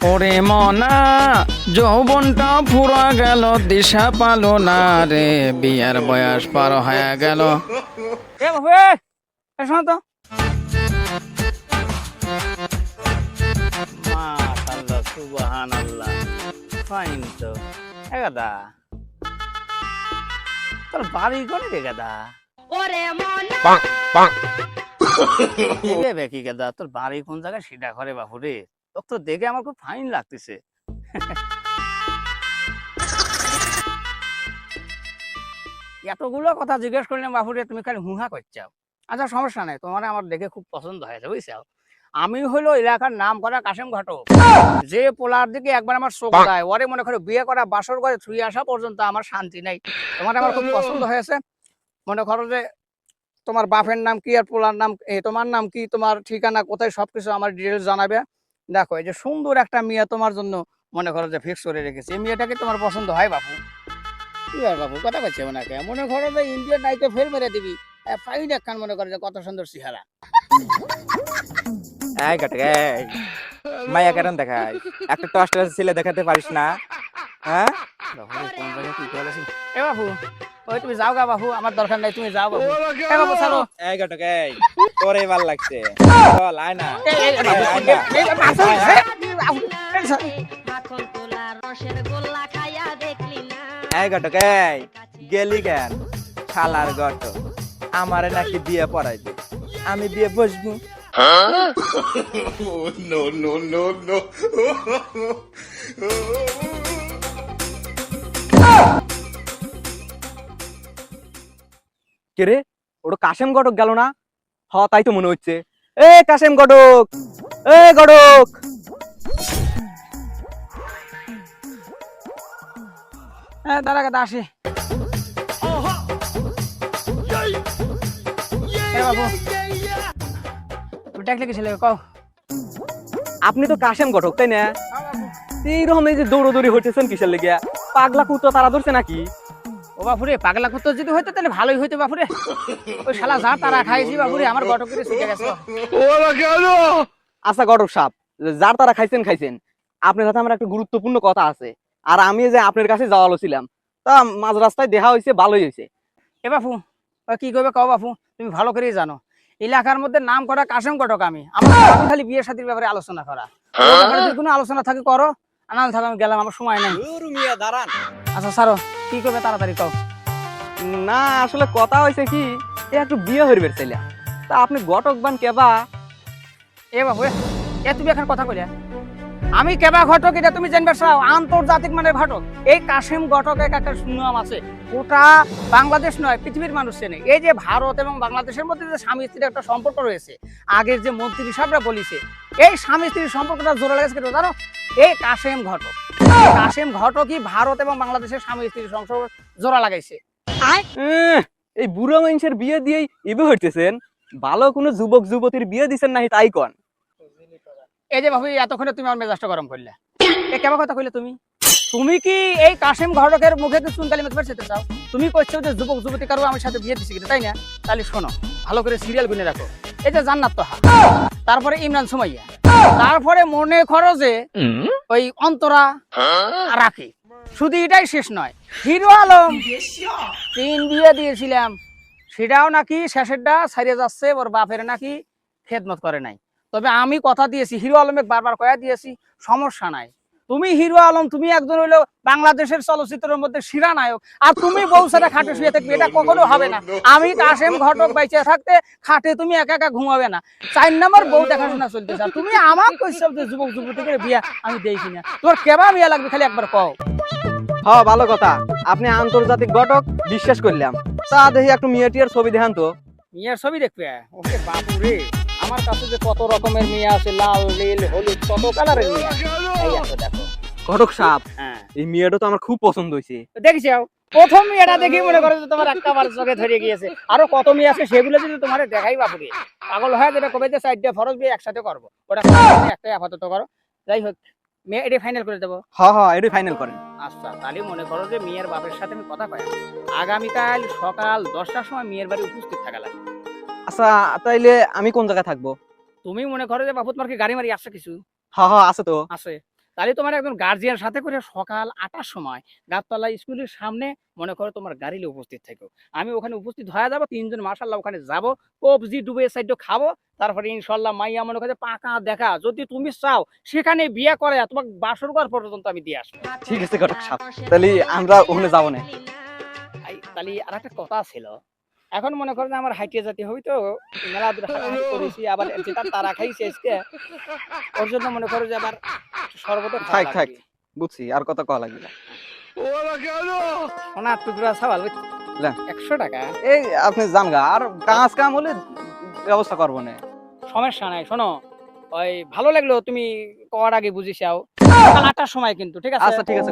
ওরে মনা যৌবনটা ফুরা গেল দিশা পালো না রে বিয়ার বয়স পার হয়ে গেল। এ বাবু এ, এ শোনো তো। মাশাআল্লাহ সুবহানাল্লাহ। ফাইন তো। এ তোর বাড়ি কোনে রে গাদা? ওরে মনা। এলে বেকি গাদা তোর বাড়ি কোন জায়গায়? সেটা ঘরে বাপু রে। তো দেখে আমার খুব ফাইন লাগতেছে। এতগুলো কথা জিজ্ঞেস করলাম বাপুরে তুমি খালি হুহা করছাও আচ্ছা সমস্যা নাই তোমার আমার দেখে খুব পছন্দ হয়েছে বুঝছ? আমি হলো এলাকার নাম করা কাশেম ঘটক। যে পোলার দিকে একবার আমার চোখ যায় ওরে মনে করো বিয়ে করা বাসর করে ছুঁয়ে আসা পর্যন্ত আমার শান্তি নাই। তোমার আমার খুব পছন্দ হয়েছে। মনে করো যে তোমার বাপের নাম কি আর পোলার নাম তোমার নাম কি তোমার ঠিকানা কোথায় সবকিছু আমার ডিটেলস জানাবে। দেখো এই যে সুন্দর একটা মেয়ে তোমার জন্য মনে করো যে ফিক্স করে রেখেছি। এই মেয়েটাকে তোমার পছন্দ হয় বাপু। কি আর বাপু কথা বলছে ওনাকে? মনে করো যে ইন্ডিয়ান নাইকে ফেল মেরে দিবি। ফাইন একখান মনে করো যে কত সুন্দর চেহারা। এই এই। মাইয়া কেন দেখাই একটা টস্টার ছেলে দেখাতে পারিস না হ্যাঁ? কোন জায়গায় কি বলেছি? এ বাপু ওই তুমি যাও গা বাপু আমার দরকার নাই তুমি যাও বাপু এ ছাড়ো। এই ঘটক এই তোরে ভালো লাগছে। চল আয় না। এই, ঘটক এই গেলি কেন? শালার ঘটক আমারে নাকি বিয়ে পড়াইবে আমি বিয়ে বসবো। No, no, no, no. কে রে? ওটা কাশেম ঘটক গেল না? হ তাই তো মনে হচ্ছে। এ কাশেম ঘটক এ ঘটক হ্যাঁ দাঁড়া দাদা আসি। এ বাবু। তুমি ডাকলে কি ছেলে কও। আপনি তো কাশেম ঘটক তাই না? এইরকম এই যে দৌড়দৌড়ি হইতেছেন কিসের লেগে পাগলা কুতো তারা ধরছে নাকি? ও বাপুরে পাগলা কুত্তো যদি হইতো তাহলে ভালোই হইতো বাপুরে। ওই শালা যা তারা খাইছি বাপুরে আমার গটকের ছুটে গেছে। আচ্ছা ঘটক সাপ যার তারা খাইছেন খাইছেন। আপনার সাথে আমার একটা গুরুত্বপূর্ণ কথা আছে। আর আমি যে আপনার কাছে যাওয়ালো ছিলাম তা মাঝ রাস্তায় দেখা হয়েছে ভালোই হয়েছে। এ বাপু ও কি করবে কও বাপু তুমি ভালো করেই জানো। এলাকার মধ্যে নাম করা কাশেম কটক আমি। আমার খালি বিয়ে শাদির ব্যাপারে আলোচনা করা। কোনো আলোচনা থাকে করো। আনাল থাকো আমি গেলাম আমার সময় নাই। দাঁড়ান। আচ্ছা সারো কি করবে তাড়াতাড়ি কও। না আসলে কথা হয়েছে কি এ একটু বিয়ে হইবে চাইলাম তা আপনি ঘটক বান কেবা? এ বাবু এ, তুমি এখন কথা কইলে। আমি কেবা ঘটক এটা তুমি জানবে চাও? আন্তর্জাতিক মানে ঘটক। এই কাশিম ঘটক এক একটা সুনাম আছে। ওটা বাংলাদেশ নয় পৃথিবীর মানুষ চেনে। এই যে ভারত এবং বাংলাদেশের মধ্যে যে স্বামী স্ত্রীর একটা সম্পর্ক রয়েছে আগের যে মন্ত্রী সাহেবরা বলিছে এই স্বামী স্ত্রীর সম্পর্কটা জোড়া লেগেছে জানো? এই কাশেম ঘটক। কাশেম ঘটকই ভারত এবং বাংলাদেশের স্বামী স্ত্রীর সংসার জোড়া লাগাইছে। এই বুড়ো মানুষের বিয়ে দিয়েই ইবে হইতেছেন ভালো কোনো যুবক যুবতীর বিয়ে দিছেন নাহি তাই কন? এই যে ভাবি এতক্ষণে তুমি আমার মেজাজটা গরম করলে। এ কেমন কথা কইলে তুমি? তুমি কি এই কাশেম ঘটকের মুখে কি চুনকালি মেখে ফেলতে চাও? তুমি করছ যে যুবক যুবতী কারও আমার সাথে বিয়ে দিছি কিনা তাই না? তাহলে শোনো ভালো করে সিরিয়াল গুনে রাখো। এই যে জান্নাত তোহা তারপরে ইমরান সুমাইয়া। তারপরে মনে খরচে ওই অন্তরা রাখি। শুধু এটাই শেষ নয় হিরো আলম। তিন বিয়ে দিয়েছিলাম সেটাও নাকি শেষেরটা ছাড়িয়ে যাচ্ছে ওর বাপের নাকি খেদমত করে নাই। তবে আমি কথা দিয়েছি হিরো আলমে বারবার কয়া দিয়েছি সমস্যা নাই। তুমি হিরো আলম তুমি একজন হইল বাংলাদেশের চলচ্চিত্রের মধ্যে শিরা নায়ক। আর তুমি বউ সাথে খাটে শুয়ে থাকবে এটা কখনো হবে না। আমি কাশেম ঘটক বাইচে থাকতে খাটে তুমি একা একা ঘুমাবে না। চার নম্বর বউ দেখাশোনা চলতেছে। আর তুমি আমার কইছো যে যুবক যুবতীকে বিয়া আমি দেখি না। তোমার কেবা বিয়া লাগবে খালি একবার কও। হ ভালো কথা। আপনি আন্তর্জাতিক ঘটক বিশ্বাস করলাম। তা দেখি একটু মেয়ে টিয়ার ছবি দেখান তো। মেয়ের ছবি দেখবে? ওকে বাপু রে আমার কাছে যে কত রকমের মেয়ে আছে লাল নীল হলুদ কত কালারের মেয়ে? এই আছে দেখো। ঘটক সাপ হ্যাঁ। এই মেয়েটা তো আমার খুব পছন্দ হয়েছে। তো দেখেছ প্রথম মেয়েটা দেখি মনে করো যে তোমার একটা বার চোখে ধরে গিয়েছে। আরও কত মেয়ে আছে সেগুলো যদি তোমার দেখাই বাপুরে পাগল হয়ে যাবে কবে যে সাইডে ফরজ বিয়ে একসাথে করব। ওটা একটাই আপাতত করো। যাই হোক মেয়ে এটা ফাইনাল করে দেবো। হ হ এটাই ফাইনাল করেন। আচ্ছা তাহলে মনে করো যে মেয়ের বাপের সাথে আমি কথা কই। আগামীকাল সকাল দশটার সময় মেয়ের বাড়ি উপস্থিত থাকা আচ্ছা তাইলে আমি কোন জায়গায় থাকব? তুমি মনে করো যে গাড়ি মারি আসছে কিছু? হ হ আছে তো। আছে। তাহলে তোমার একজন গার্জিয়ান সাথে করে সকাল আটার সময় গাবতলা স্কুলের সামনে মনে করো তোমার গাড়িলে উপস্থিত থাকো। আমি ওখানে উপস্থিত হয়ে যাব তিনজন মার্শাল্লাহ ওখানে যাব কবজি ডুবে সাইড খাব তারপরে ইনশাল্লাহ মাইয়া মনে করে পাকা দেখা যদি তুমি চাও সেখানে বিয়ে করে তোমাকে বাসর ঘর পর্যন্ত আমি দিয়ে আসব। ঠিক আছে তাহলে আমরা ওখানে যাব না। তাহলে আর একটা কথা ছিল এখন মনে করো যে আমার হাইটে যেতে হবে তো মেলা করেছি আবার যেটা তারা খাইছে আজকে ওর জন্য মনে করো যে আবার সর্বত থাক, থাক। বুঝছি আর কত লাগবে না। টুকরা না। একশো টাকা এই আপনি যান আর কাজ কাম হলে ব্যবস্থা করব না সমস্যা নাই শোনো ওই ভালো লাগল তুমি কর আগে বুঝিস আটটার সময় কিন্তু ঠিক আছে আচ্ছা ঠিক আছে।